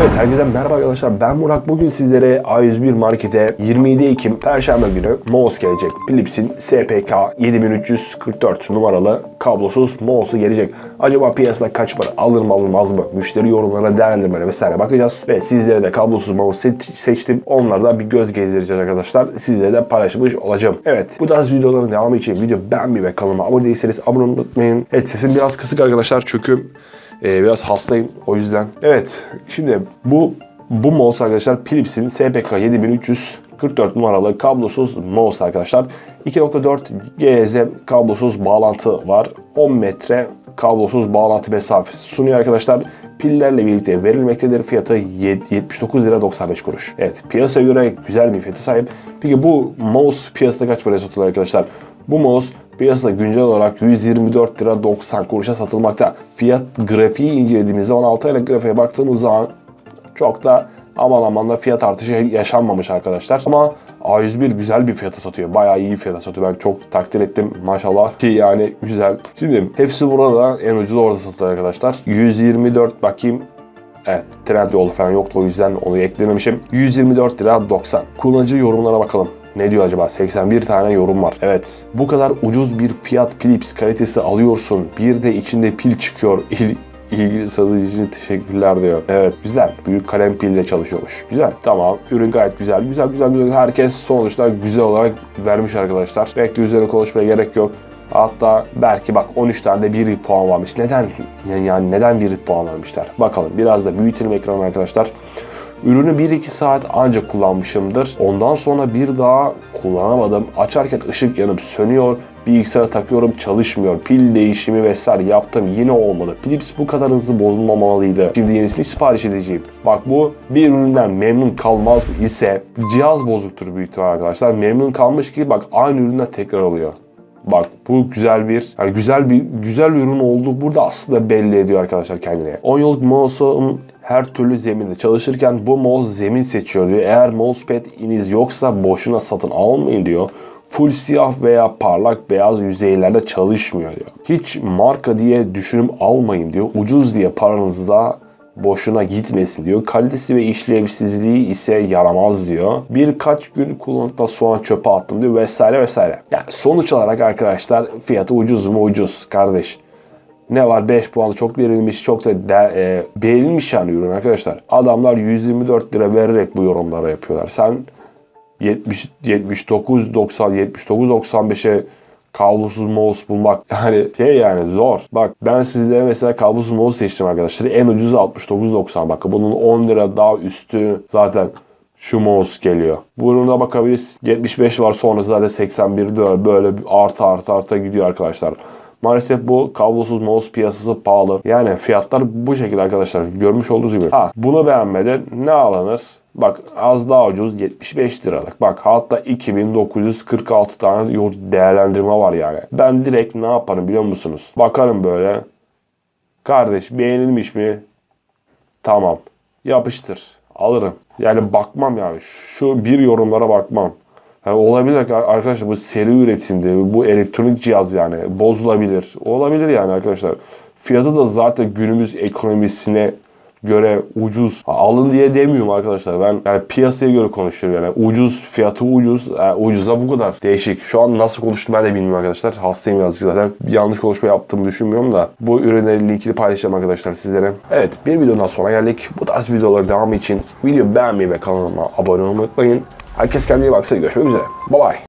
Evet herkese merhaba arkadaşlar ben Murat. Bugün sizlere A101 Market'e 27 Ekim Perşembe günü mouse gelecek. Philips'in SPK 7344 numaralı kablosuz mouse'u gelecek. Acaba piyasada kaç para alır mı alınmaz mı? Müşteri yorumlarına değerlendirmene vesaire bakacağız. Ve sizlere de kablosuz mouse se- seçtim. Onlarda bir göz gezdireceğiz arkadaşlar. Sizlere de paylaşmış olacağım. Evet bu tarz videoların devamı için video beğenmeyi ve kanalıma abone değilseniz abone olmayı unutmayın. Evet sesim biraz kısık arkadaşlar çünkü ee, biraz hastayım o yüzden. Evet şimdi bu bu mouse arkadaşlar Philips'in SPK 7344 numaralı kablosuz mouse arkadaşlar. 2.4 GHz kablosuz bağlantı var. 10 metre kablosuz bağlantı mesafesi sunuyor arkadaşlar. Pillerle birlikte verilmektedir. Fiyatı 79 lira 95 kuruş. Evet piyasaya göre güzel bir fiyata sahip. Peki bu mouse piyasada kaç paraya satılıyor arkadaşlar? Bu mouse piyasada güncel olarak 124 lira 90 kuruşa satılmakta. Fiyat grafiği incelediğimiz zaman 6 aylık grafiğe baktığımız zaman çok da aman aman da fiyat artışı yaşanmamış arkadaşlar. Ama A101 güzel bir fiyata satıyor. Bayağı iyi fiyata satıyor. Ben çok takdir ettim maşallah ki yani güzel. Şimdi hepsi burada en ucuz orada satılıyor arkadaşlar. 124 bakayım Evet Trendyol falan yoktu o yüzden onu eklememişim. 124 lira 90. Kullanıcı yorumlara bakalım. Ne diyor acaba? 81 tane yorum var. Evet. Bu kadar ucuz bir fiyat Philips kalitesi alıyorsun. Bir de içinde pil çıkıyor. İl, ilgili satıcı için teşekkürler diyor. Evet güzel. Büyük kalem pille çalışıyormuş. Güzel. Tamam. Ürün gayet güzel. Güzel güzel güzel. Herkes sonuçta güzel olarak vermiş arkadaşlar. Belki üzerine konuşmaya gerek yok. Hatta belki bak 13 tane de bir puan varmış. Neden? Yani neden bir puan vermişler? Bakalım biraz da büyütelim ekranı arkadaşlar. Ürünü 1-2 saat ancak kullanmışımdır. Ondan sonra bir daha kullanamadım. Açarken ışık yanıp sönüyor. Bilgisayara takıyorum çalışmıyor. Pil değişimi vesaire yaptım yine olmadı. Philips bu kadar hızlı bozulmamalıydı. Şimdi yenisini sipariş edeceğim. Bak bu bir üründen memnun kalmaz ise cihaz bozuktur büyük ihtimal arkadaşlar. Memnun kalmış ki bak aynı üründen tekrar oluyor. Bak bu güzel bir yani güzel bir güzel ürün oldu. Burada aslında belli ediyor arkadaşlar kendine. 10 yıllık mouse'un her türlü zeminde çalışırken bu mouse zemin seçiyor diyor. Eğer mousepad iniz yoksa boşuna satın almayın diyor. Full siyah veya parlak beyaz yüzeylerde çalışmıyor diyor. Hiç marka diye düşünüp almayın diyor. Ucuz diye paranızı da boşuna gitmesin diyor. Kalitesi ve işlevsizliği ise yaramaz diyor. Birkaç gün kullandıktan sonra çöpe attım diyor vesaire vesaire. Yani sonuç olarak arkadaşlar fiyatı ucuz mu ucuz kardeş. Ne var 5 puanı çok verilmiş çok da de, e, beğenilmiş yani ürün arkadaşlar. Adamlar 124 lira vererek bu yorumları yapıyorlar. Sen 70 79 90 79 95'e kablosuz mouse bulmak yani şey yani zor. Bak ben sizlere mesela kablosuz mouse seçtim arkadaşlar. En ucuzu 69.90 bak. Bunun 10 lira daha üstü zaten şu mouse geliyor. Bu ürüne bakabiliriz. 75 var sonra zaten 81 de böyle bir artı artı artı gidiyor arkadaşlar. Maalesef bu kablosuz mouse piyasası pahalı. Yani fiyatlar bu şekilde arkadaşlar. Görmüş olduğunuz gibi. Ha bunu beğenmedin ne alınır? Bak az daha ucuz 75 liralık. Bak hatta 2946 tane değerlendirme var yani. Ben direkt ne yaparım biliyor musunuz? Bakarım böyle. Kardeş beğenilmiş mi? Tamam. Yapıştır. Alırım. Yani bakmam yani. Şu bir yorumlara bakmam. Yani olabilir arkadaşlar bu seri üretimde bu elektronik cihaz yani bozulabilir. Olabilir yani arkadaşlar. Fiyatı da zaten günümüz ekonomisine göre ucuz. Alın diye demiyorum arkadaşlar. Ben yani piyasaya göre konuşuyorum yani. Ucuz, fiyatı ucuz. Yani ucuz da bu kadar. Değişik. Şu an nasıl konuştum ben de bilmiyorum arkadaşlar. Hastayım birazcık zaten. Yanlış konuşma yaptığımı düşünmüyorum da. Bu ürünlerin linkini paylaşacağım arkadaşlar sizlere. Evet bir videonun daha sonra geldik. Bu tarz videoları devamı için video beğenmeyi ve kanalıma abone olmayı unutmayın. Herkes kendine iyi baksın. Görüşmek üzere. Bye bye.